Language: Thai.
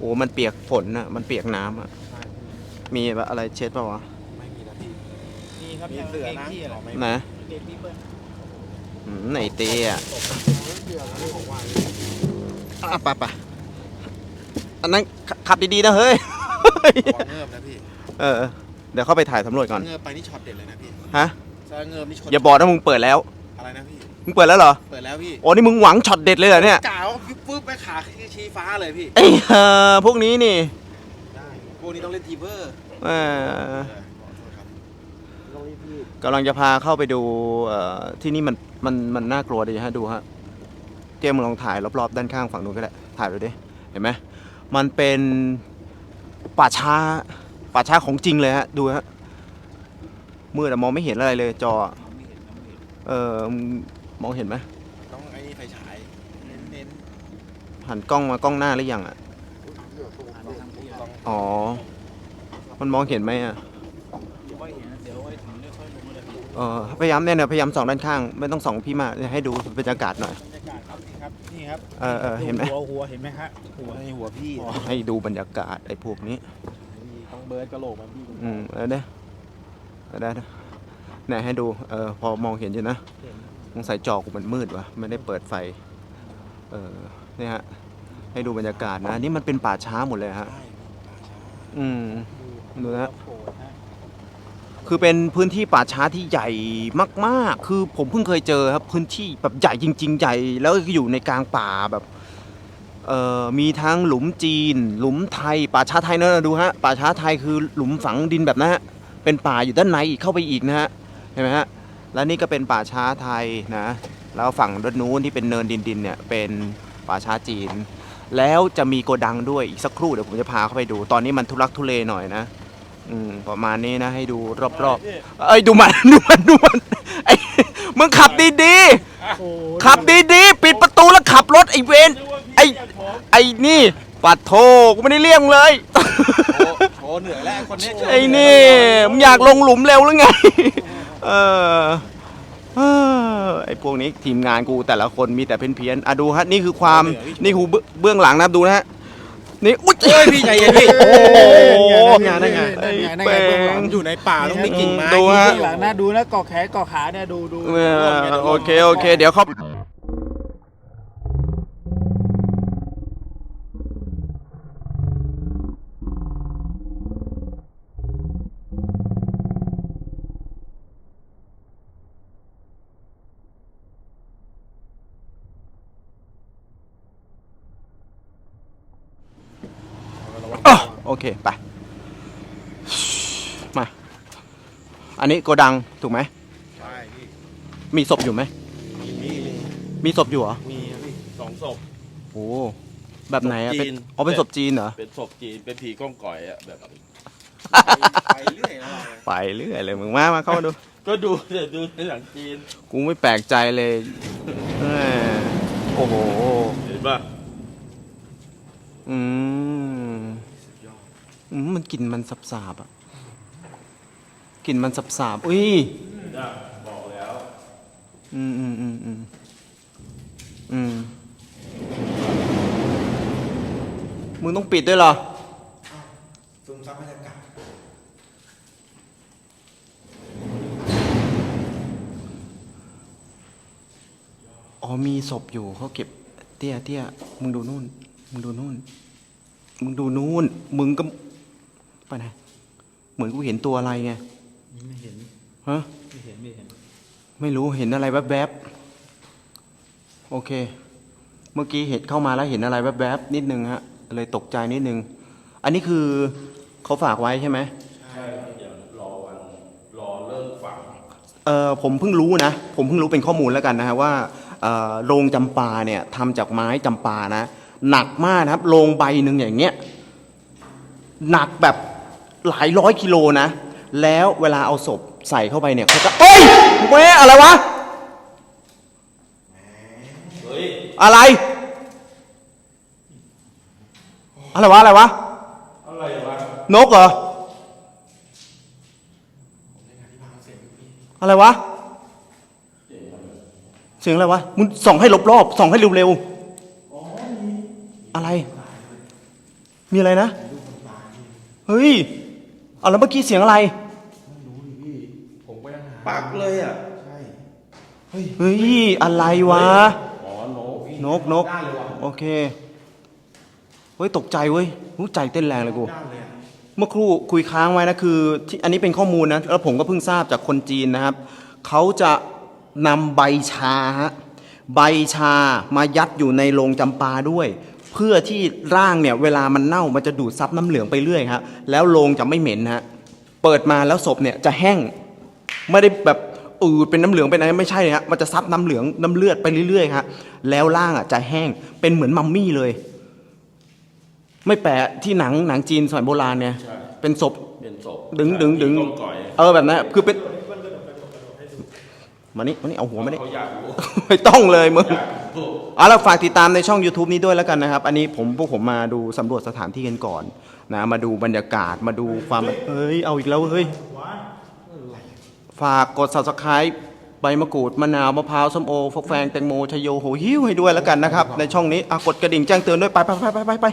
โอ้ มันเปียกฝนอะมันเปียกน้ำอะใช่พี่มีแบบอะไรเช็ดเปล่าวะไม่มีนะพี่นี่ครับมียังเสือนะกงพี่อะไรอ๋อไม่นะเด็กพี่เปิ้ลอืมไหนเตะอะเสือนะของว่าอะไปไปอันนั้นขขับดีๆนะเฮ้ยวางเงิบนะพี่เออ เดี๋ยวเข้าไปถ่ายสำรวจก่อน เงิบไปนี่ช็อตเด็ดเลยนะพี่ฮะ ถ้าเงิบนี่ช็อตอย่าบอกนะมึงเปิดแล้ว อะไรนะพี่ มึงเปิดแล้วเหรอ เปิดแล้วพี่โอ้นี่มึงหวังช็อตเด็ดเลยเหรอเนี่ย กล่าว ปึ๊บไปขาชี้ฟ้าเลยพี่ไอ้เอ่อพวกนี้นี่ได้พวกนี้ต้องเล่นทีเวอร์เออเออขอโทษครับต้องรีบพี่กำลังจะพาเข้าไปดูเอ่อที่นี่มันมันมันน่ากลัวดีฮะดูฮะเกมมึงลองถ่ายรอบๆด้านข้างฝั่งนู้นก็ได้ถ่ายดูดิเห็นไหมมันเป็นป่าช้าป่าช้าของจริงเลยฮะดูฮะมืดอะมองไม่เห็นอะไรเลยจออะเออมึงมองเห็นไหมต้องไอ้นี่ไฟฉายเน้นเน้น หันกล้องมากล้องหน้าหรือยังอะต้องอ๋อ มันมองเห็นไหมอะเดี๋ยวไว้เห็นนะเดี๋ยวไว้ถึงค่อยๆลงมาเลยพี่เออพยายามเนี่ยนะพยายามส่องด้านข้าง ไม่ต้องส่องพี่มากให้ดูบรรยากาศหน่อย บรรยากาศครับนี่ครับนี่ครับเออเออเห็นไหม หัวหัวเห็นไหมฮะหัวในหัวพี่ให้ดูบรรยากาศไอ้พวกนี้ต้องเบิร์ดกระโหลกมันพี่อืมเออเนี่ยเออได้นะไหนให้ดู เออพอมองเห็นอยู่นะ เห็นสงสัยจอกูมันมืดวะไม่ได้เปิดไฟ เออ เนี่ยฮะให้ดูบรรยากาศนะนี่มันเป็นป่าช้าหมดเลยฮะใช่ป่าช้าอืม ดูนะ โผล่ฮะคือเป็นพื้นที่ป่าช้าที่ใหญ่มากๆ คือผมเพิ่งเคยเจอครับพื้นที่แบบใหญ่จริง ๆ ใหญ่ แล้วก็อยู่ในกลางป่าแบบเอ่อมีทั้งหลุมจีน หลุมไทย ป่าช้าไทยนะดูฮะป่าช้าไทยคือหลุมฝังดินแบบนั้นฮะเป็นป่าอยู่ด้านในอีกเข้าไปอีกนะฮะเห็นไหมฮะแล้วนี่ก็เป็นป่าช้าไทยนะแล้วฝั่งด้านนู้นที่เป็นเนินดินดินๆเนี่ยเป็น ป่าช้าจีน แล้วจะมีโกดังด้วยอีกสักครู่เดี๋ยวผมจะพาเข้าไปดู ตอนนี้มันทุลักทุเลหน่อยนะ อืมประมาณนี้นะให้ดูรอบๆ เอ้ยดูมันดูมันดูมันไอ้มึงขับดีๆขับดีๆปิดประตูแล้วขับรถไอ้เวนไอ้ไอ้นี่ปัดโทกูไม่ได้เรียกมึงเลยโชว์โชว์เหนื่อยแล้วคนนี้โชว์ไอ้นี่มึงอยากลงหลุมเร็วหรือไง เออเออไอ้พวกนี้ทีมงานกูแต่ละคนมีแต่เพี้ยนๆอะดูฮะนี่คือความนี่คือเบื้องเบื้องหลังนะครับดูนะฮะนี่อุ้ยเฮ้ยพี่ใจเย็นพี่โอ้โหนั่นไงนั่นไงไอ้นั่นไงนั่นไงเบื้องหลังอยู่ในป่าต้องมีกิ่งไม้ดูฮะข้างหลังนะดูนะเกาะแขนเกาะขาเนี่ยดูดู เออโอเค โอเค เดี๋ยวเข้าอะ โอเค ไป มา อันนี้โกดังถูกไหม ใช่พี่มีศพอยู่ไหม มีมีมีมีศพอยู่เหรอมีพี่สองศพ โอ้แบบไหนอะศพจีเป็นนอ๋อเป็นศพจีนเหรอ เป็นศพจีนเป็นผีก้องก่อยอะแบบ ไปเรื่อยแล้วเราไปเรื่อยเลยมึงมา มาเข้ามาดู ก็ดูเดี๋ยวดูในหนังจีน กูไม่แปลกใจเลยเออโอ้โห เห็นป่ะ อืม อืมมันกลิ่นมันสับสาบๆอะกลิ่นมันสับสาบๆอุ้ยน่ะบอกแล้วอืมอืมอืมอืมอืมมึงต้องปิดด้วยเหรอ ซึมซับบรรยากาศอ๋อมีศพอยู่เขาเก็บ เตี้ยเตี้ยมึงดูนู่น มึงดูนู่น มึงดูนู่น มึงก็ไปไหนเหมือนกูเห็นตัวอะไรไง ไม่เห็น ฮะ ไม่เห็น ไม่เห็น ไม่รู้เห็นอะไรแวบๆ โอเค เมื่อกี้เห็นเข้ามาแล้วเห็นอะไรแวบๆ นิดนึงฮะ เลยตกใจนิดนึง อันนี้คือเขาฝากไว้ใช่ไหมใช่เดี๋ยวรอวันรอเลิกฝังเออผมเพิ่งรู้นะ ผมเพิ่งรู้เป็นข้อมูลแล้วกันนะฮะว่าเอ่อโรงจำปาเนี่ยทำจากไม้จำปานะ หนักมากนะครับโรงใบหนึ่งอย่างเงี้ยหนักแบบ หลายร้อยกิโลนะ แล้วเวลาเอาศพใส่เข้าไปเนี่ยเขาจะเอ้ยเว้ยอะไรวะเฮ้ยอะไร อะไรวะ อะไรวะ อะไรวะ นกเหรอ อะไรวะ เสียงอะไรวะ มึงส่องให้รอบๆส่องให้เร็วๆอะไร มีอะไรนะ เฮ้ย เอาแล้วเมื่อกี้เสียงอะไร ผมก็ยังหาปักเลยอะ ใช่เฮ้ย อะไรวะ อ๋อนกนกนก ด้านเลยว่ะโอเค เฮ้ย ตกใจเว้ยหูใจเต้นแรงเลยกู ด้านเลยอะเมื่อครู่คุยค้างไว้นะคือที่อันนี้เป็นข้อมูลนะแล้วผมก็เพิ่งทราบจากคนจีนนะครับ เขาจะนำใบชาฮะใบชามายัดอยู่ในโรงจำปาด้วย เพื่อที่ร่างเนี่ยเวลามันเน่ามันจะดูดซับน้ำเหลืองไปเรื่อยครับแล้วโรงจะไม่เหม็นฮะเปิดมาแล้วศพเนี่ยจะแห้งไม่ได้แบบอืดเป็นน้ำเหลืองเป็นอะไรไม่ใช่เลยฮะมันจะซับน้ำเหลืองน้ำเลือดไปเรื่อยๆฮะแล้วร่างอะจะแห้งเป็นเหมือนมัมมี่เลย ไม่แปลกที่หนังหนังจีนสมัยโบราณเนี่ยใช่เป็นศพเป็นศพดึงดึงดึงต้นก่อยเออแบบนั้นคือเป็นมานี่มานี่เอาหัวมานี่เขาอยากรู้ไม่ต้องเลยมึงอยากรู้ เอาละฝากติดตามในช่อง YouTube นี้ด้วยแล้วกันนะครับ อันนี้ผมพวกผมมาดูสำรวจสถานที่กันก่อนนะมาดูบรรยากาศมาดูความเฮ้ยเอาอีกแล้วเฮ้ยฝากกด subscribe ใบมะกรูดมะนาวมะพร้าวส้มโอฟักแฟงแตงโมชโยโหหิ้วให้ด้วยแล้วกันนะครับ ในช่องนี้อะกดกระดิ่งแจ้งเตือนด้วยไปไปไปไปไปไป